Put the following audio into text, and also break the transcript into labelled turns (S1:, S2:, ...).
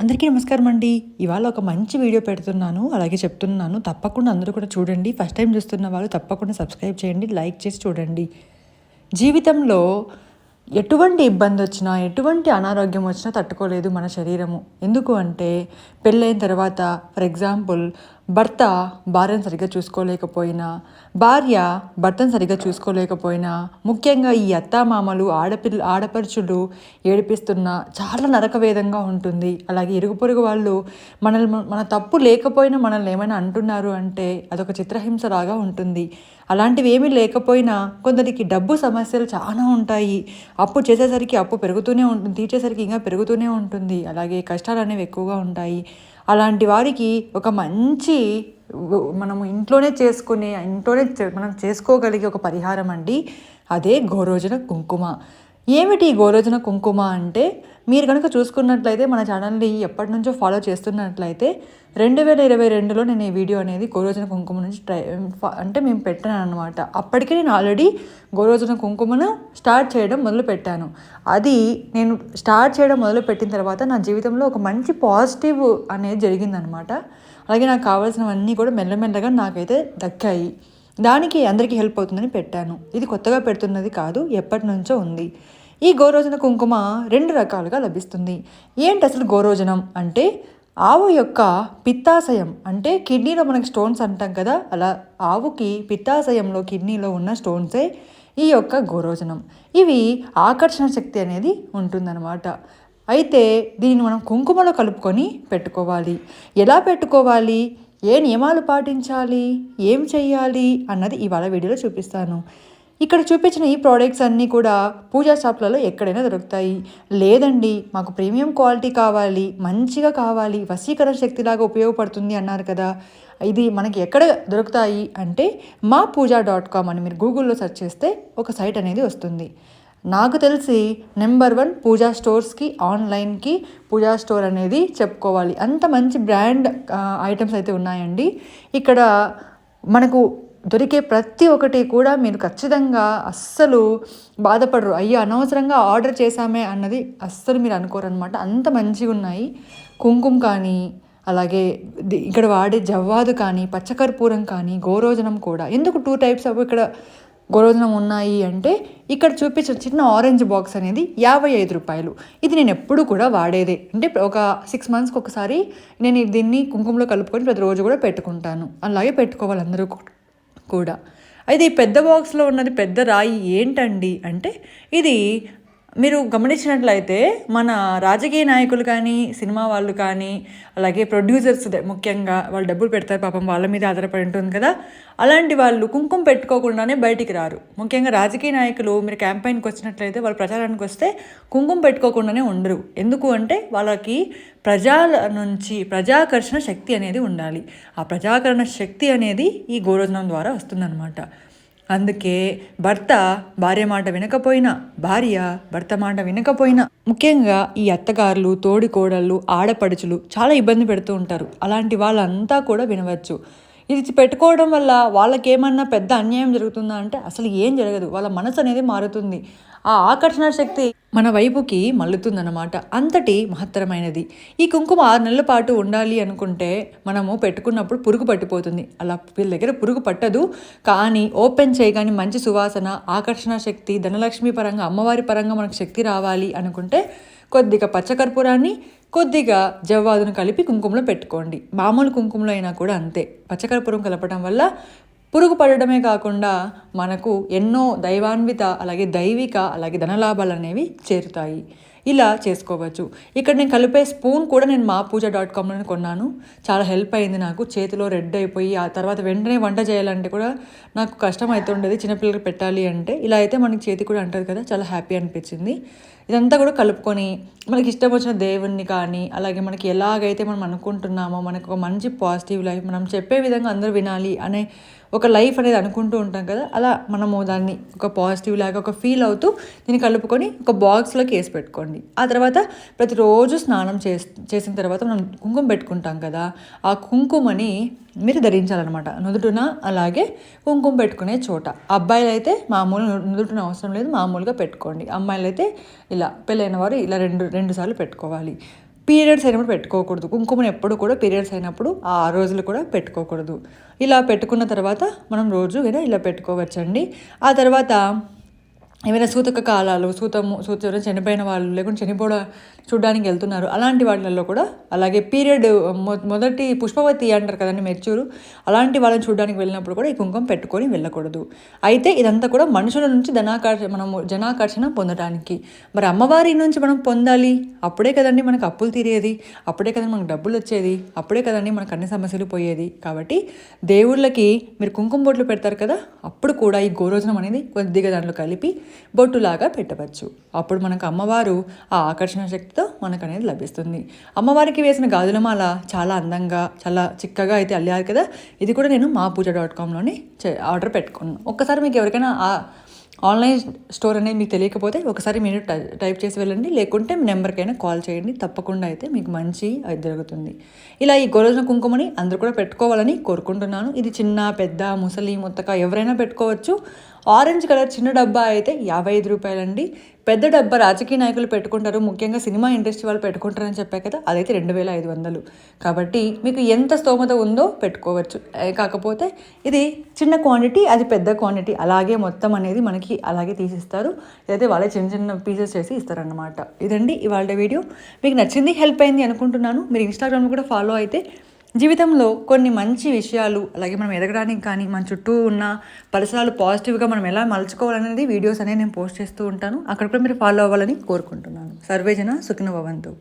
S1: అందరికీ నమస్కారం అండి. ఇవాళ ఒక మంచి వీడియో పెడుతున్నాను. అలాగే చెప్తున్నాను. తప్పకుండా అందరూ కూడా చూడండి. ఫస్ట్ టైం చూస్తున్న వాళ్ళు తప్పకుండా సబ్స్క్రైబ్ చేయండి. లైక్ చేసి చూడండి. జీవితంలో ఎటువంటి ఇబ్బంది వచ్చినా ఎటువంటి అనారోగ్యం వచ్చినా తట్టుకోలేదు మన శరీరము. ఎందుకు అంటే పెళ్ళైన తర్వాత ఫర్ ఎగ్జాంపుల్ భర్త భార్యను సరిగ్గా చూసుకోలేకపోయినా భార్య భర్తను సరిగ్గా చూసుకోలేకపోయినా ముఖ్యంగా ఈ అత్తామామలు ఆడపిల్ల ఆడపడుచులు ఏడిపిస్తున్న చాలా నరకవేదంగా ఉంటుంది. అలాగే ఇరుగు పొరుగు వాళ్ళు మనల్ని మన తప్పు లేకపోయినా మనల్ని ఏమైనా అంటున్నారు అంటే అదొక చిత్రహింసలాగా ఉంటుంది. అలాంటివి ఏమీ లేకపోయినా కొందరికి డబ్బు సమస్యలు చాలా ఉంటాయి. అప్పు చేసేసరికి అప్పు పెరుగుతూనే ఉంటుంది తీర్చేసరికి ఇంకా పెరుగుతూనే ఉంటుంది. అలాగే కష్టాలు అనేవి ఎక్కువగా ఉంటాయి. అలాంటి వారికి ఒక మంచి మనము ఇంట్లోనే చేసుకునే ఇంట్లోనే మనం చేసుకోగలిగే ఒక పరిహారం అండి. అదే గోరోజన కుంకుమ. ఏమిటి గోరోజన కుంకుమ అంటే? మీరు కనుక చూసుకున్నట్లయితే మన ఛానల్ని ఎప్పటి నుంచో ఫాలో చేస్తున్నట్లయితే రెండు వేల ఇరవై రెండులో నేను ఈ వీడియో అనేది గోరోజున కుంకుమ నుంచి ట్రై అంటే మేము పెట్టాను అనమాట అప్పటికే నేను ఆల్రెడీ గోరోజన కుంకుమను స్టార్ట్ చేయడం మొదలు పెట్టాను. అది నేను స్టార్ట్ చేయడం మొదలు పెట్టిన తర్వాత నా జీవితంలో ఒక మంచి పాజిటివ్ అనేది జరిగిందనమాట అలాగే నాకు కావాల్సినవన్నీ కూడా మెల్లమెల్లగా నాకైతే దక్కాయి. దానికి అందరికీ హెల్ప్ అవుతుందని పెట్టాను. ఇది కొత్తగా పెడుతున్నది కాదు ఎప్పటి నుంచో ఉంది. ఈ గోరోజన కుంకుమ రెండు రకాలుగా లభిస్తుంది. ఏంటి అసలు గోరోజనం? అంటే ఆవు యొక్క పిత్తాశయం. అంటే కిడ్నీలో మనకి స్టోన్స్ అంటాం కదా అలా ఆవుకి పిత్తాశయంలో కిడ్నీలో ఉన్న స్టోన్సే ఈ యొక్క గోరోజనం. ఇవి ఆకర్షణ శక్తి అనేది ఉంటుందన్నమాట. అయితే దీనిని మనం కుంకుమలో కలుపుకొని పెట్టుకోవాలి. ఎలా పెట్టుకోవాలి? ఏ నియమాలు పాటించాలి? ఏం చేయాలి అన్నది ఇవాళ వీడియోలో చూపిస్తాను. ఇక్కడ చూపించిన ఈ ప్రోడక్ట్స్ అన్నీ కూడా పూజా షాప్లలో ఎక్కడైనా దొరుకుతాయి. లేదండి మాకు ప్రీమియం క్వాలిటీ కావాలి మంచిగా కావాలి వశీకరణ శక్తిలాగా ఉపయోగపడుతుంది అన్నారు కదా. ఇది మనకి ఎక్కడ దొరుకుతాయి అంటే మా పూజా డాట్ కామ్ అని మీరు గూగుల్లో సెర్చ్ చేస్తే ఒక సైట్ అనేది వస్తుంది. నాకు తెలిసి నెంబర్ వన్ పూజా స్టోర్స్కి ఆన్లైన్కి పూజా స్టోర్ అనేది చెప్పుకోవాలి. అంత మంచి బ్రాండ్ ఐటమ్స్ అయితే ఉన్నాయండి. ఇక్కడ మనకు దొరికే ప్రతి ఒక్కటి కూడా మీరు ఖచ్చితంగా అస్సలు బాధపడరు. అయ్యో అనవసరంగా ఆర్డర్ చేశామే అన్నది అస్సలు మీరు అనుకోరనమాట అంత మంచిగా ఉన్నాయి. కుంకుమ కానీ అలాగే ఇక్కడ వాడే జవ్వాదు కానీ పచ్చకర్పూరం కానీ గోరోజనం కూడా. ఎందుకు టూ టైప్స్ ఆఫ్ ఇక్కడ గొరోజనం ఉన్నాయి అంటే ఇక్కడ చూపించిన చిన్న ఆరెంజ్ బాక్స్ అనేది యాభై ఐదు రూపాయలు. ఇది నేను ఎప్పుడు కూడా వాడేదే. అంటే ఒక సిక్స్ మంత్స్కి ఒకసారి నేను దీన్ని కుంకుమలో కలుపుకొని ప్రతిరోజు కూడా పెట్టుకుంటాను. అలాగే పెట్టుకోవాలి అందరూ కూడా. అయితే ఈ పెద్ద బాక్స్లో ఉన్నది పెద్ద రాయి ఏంటండి? అంటే ఇది మీరు గమనించినట్లయితే మన రాజకీయ నాయకులు కానీ సినిమా వాళ్ళు కానీ అలాగే ప్రొడ్యూసర్స్ ముఖ్యంగా వాళ్ళు డబ్బులు పెడతారు పాపం వాళ్ళ మీద ఆధారపడి ఉంటుంది కదా. అలాంటి వాళ్ళు కుంకుమ పెట్టుకోకుండానే బయటికి రారు. ముఖ్యంగా రాజకీయ నాయకులు మీరు క్యాంపెయిన్కి వచ్చినట్లయితే వాళ్ళు ప్రచారానికి వస్తే కుంకుమ పెట్టుకోకుండానే ఉండరు. ఎందుకు అంటే వాళ్ళకి ప్రజల నుంచి ప్రజాకర్షణ శక్తి అనేది ఉండాలి. ఆ ప్రజాకరణ శక్తి అనేది ఈ గోరోజనం ద్వారా వస్తుందన్నమాట. అందుకే భర్త భార్య మాట వినకపోయినా భార్య భర్త మాట వినకపోయినా ముఖ్యంగా ఈ అత్తగారులు తోడికోడళ్ళు ఆడపడుచులు చాలా ఇబ్బంది పెడుతూ ఉంటారు. అలాంటి వాళ్ళంతా కూడా వినవచ్చు. ఇది పెట్టుకోవడం వల్ల వాళ్ళకేమన్నా పెద్ద అన్యాయం జరుగుతుందా అంటే అసలు ఏం జరగదు. వాళ్ళ మనసు అనేది మారుతుంది. ఆ ఆకర్షణ శక్తి మన వైపుకి మల్లుతుందన్నమాట అంతటి మహత్తరమైనది. ఈ కుంకుమ ఆరు నెలల పాటు ఉండాలి అనుకుంటే మనము పెట్టుకున్నప్పుడు పురుగు పట్టిపోతుంది. అలా వీళ్ళ దగ్గర పురుగు పట్టదు. కానీ ఓపెన్ చేయగానే మంచి సువాసన ఆకర్షణ శక్తి ధనలక్ష్మి పరంగా అమ్మవారి పరంగా మనకు శక్తి రావాలి అనుకుంటే కొద్దిగా పచ్చకర్పూరాన్ని కొద్దిగా జవ్వాదును కలిపి కుంకుమలో పెట్టుకోండి. మామూలు కుంకుమలో అయినా కూడా అంతే. పచ్చకర్పూరం కలపడం వల్ల పురుగు పడడమే కాకుండా మనకు ఎన్నో దైవాన్విత అలాగే దైవిక అలాగే ధనలాభాలు అనేవి చేరుతాయి. ఇలా చేసుకోవచ్చు. ఇక్కడ నేను కలిపే స్పూన్ కూడా నేను మా పూజ డాట్ కామ్లోనే కొన్నాను. చాలా హెల్ప్ అయింది నాకు. చేతిలో రెడ్ అయిపోయి ఆ తర్వాత వెంటనే వంట చేయాలంటే కూడా నాకు కష్టం అవుతుండేది చిన్నపిల్లలకి పెట్టాలి అంటే ఇలా అయితే మనకి చేతి కూడా అంటుంది కదా చాలా హ్యాపీ అనిపించింది. ఇదంతా కూడా కలుపుకొని మనకి ఇష్టం వచ్చిన దేవుణ్ణి కానీ అలాగే మనకి ఎలాగైతే మనం అనుకుంటున్నామో మనకు ఒక మంచి పాజిటివ్ లైఫ్ మనం చెప్పే విధంగా అందరూ వినాలి అనే ఒక లైఫ్ అనేది అనుకుంటూ ఉంటాం కదా అలా మనము దాన్ని ఒక పాజిటివ్ లాగా ఒక ఫీల్ అవుతూ దీన్ని కలుపుకొని ఒక బాక్స్లోకి వేసి పెట్టుకోండి. ఆ తర్వాత ప్రతిరోజు స్నానం చేసిన తర్వాత మనం కుంకుమ పెట్టుకుంటాం కదా ఆ కుంకుమని మీరు ధరించాలన్నమాట. నుదుటున అలాగే కుంకుమ పెట్టుకునే చోట. అబ్బాయిలు అయితే మామూలు నుదుటున అవసరం లేదు మామూలుగా పెట్టుకోండి. అమ్మాయిలు అయితే ఇలా పెళ్ళైన వారు ఇలా రెండు రెండు సార్లు పెట్టుకోవాలి. పీరియడ్స్ అయినప్పుడు పెట్టుకోకూడదు. కుంకుమను ఎప్పుడు కూడా పీరియడ్స్ అయినప్పుడు ఆ రోజులు కూడా పెట్టుకోకూడదు. ఇలా పెట్టుకున్న తర్వాత మనం రోజు ఇలా పెట్టుకోవచ్చండి. ఆ తర్వాత ఏమైనా సూతక కాలాలు సూతము సూత ఎవరైనా చనిపోయిన వాళ్ళు లేకుంటే చనిపోవడం చూడడానికి వెళ్తున్నారు. అలాంటి వాళ్ళల్లో కూడా అలాగే పీరియడ్ మొ- మొదటి పుష్పవతి అంటారు కదండి మెచ్చూరు అలాంటి వాళ్ళని చూడడానికి వెళ్ళినప్పుడు కూడా ఈ కుంకుమ పెట్టుకొని వెళ్ళకూడదు. అయితే ఇదంతా కూడా మనుషుల నుంచి ధనాకర్షణ మనము జనాకర్షణ పొందడానికి మరి అమ్మవారి నుంచి మనం పొందాలి? అప్పుడే కదండి మనకు అప్పులు తీరేది. అప్పుడే కదండి మనకు డబ్బులు వచ్చేది. అప్పుడే కదండి మనకు అన్ని సమస్యలు పోయేది. కాబట్టి దేవుళ్ళకి మీరు కుంకుమ బొట్లు పెడతారు కదా అప్పుడు కూడా ఈ గోరోజనం అనేది కొద్దిగా దాంట్లో కలిపి బొట్టులాగా పెట్టవచ్చు. అప్పుడు మనకు అమ్మవారు ఆ ఆకర్షణ శక్తితో మనకు అనేది లభిస్తుంది. అమ్మవారికి వేసిన గాజులమాల చాలా అందంగా చాలా చిక్కగా అయితే అల్లారు కదా? ఇది కూడా నేను మా పూజ డాట్ కామ్లోని ఆర్డర్ పెట్టుకున్నాను. ఒక్కసారి మీకు ఎవరికైనా ఆ ఆన్లైన్ స్టోర్ అనేది మీకు తెలియకపోతే ఒకసారి మీరు టై- టైప్ చేసి వెళ్ళండి. లేకుంటే మీ నెంబర్కైనా కాల్ చేయండి. తప్పకుండా అయితే మీకు మంచి అది జరుగుతుంది. ఇలా ఈ గోరోజన కుంకుమని అందరూ కూడా పెట్టుకోవాలని కోరుకుంటున్నాను. ఇది చిన్న పెద్ద ముసలి ముత్తక ఎవరైనా పెట్టుకోవచ్చు. ఆరెంజ్ కలర్ చిన్న డబ్బా అయితే యాభై ఐదు రూపాయలండి. పెద్ద డబ్బా రాజకీయ నాయకులు పెట్టుకుంటారు ముఖ్యంగా సినిమా ఇండస్ట్రీ వాళ్ళు పెట్టుకుంటారని చెప్పా కదా అదైతే రెండు వేల ఐదు వందలు. కాబట్టి మీకు ఎంత స్తోమత ఉందో పెట్టుకోవచ్చు. కాకపోతే ఇది చిన్న క్వాంటిటీ అది పెద్ద క్వాంటిటీ అలాగే మొత్తం అనేది మనకి అలాగే తీసిస్తారు. ఇదైతే వాళ్ళే చిన్న చిన్న పీసెస్ చేసి ఇస్తారన్నమాట. ఇదండి ఇవాళ వీడియో. మీకు నచ్చింది హెల్ప్ అయింది అనుకుంటున్నాను. మీరు ఇన్స్టాగ్రామ్లో కూడా ఫాలో అయితే జీవితంలో కొన్ని మంచి విషయాలు అలాగే మనం ఎదగడానికి కానీ మన చుట్టూ ఉన్న పరిసరాలు పాజిటివ్గా మనం ఎలా మలుచుకోవాలనేది వీడియోస్ అనేవి నేను పోస్ట్ చేస్తూ ఉంటాను. అక్కడ కూడా మీరు ఫాలో అవ్వాలని కోరుకుంటున్నాను. సర్వేజన సుఖిన భవంతు.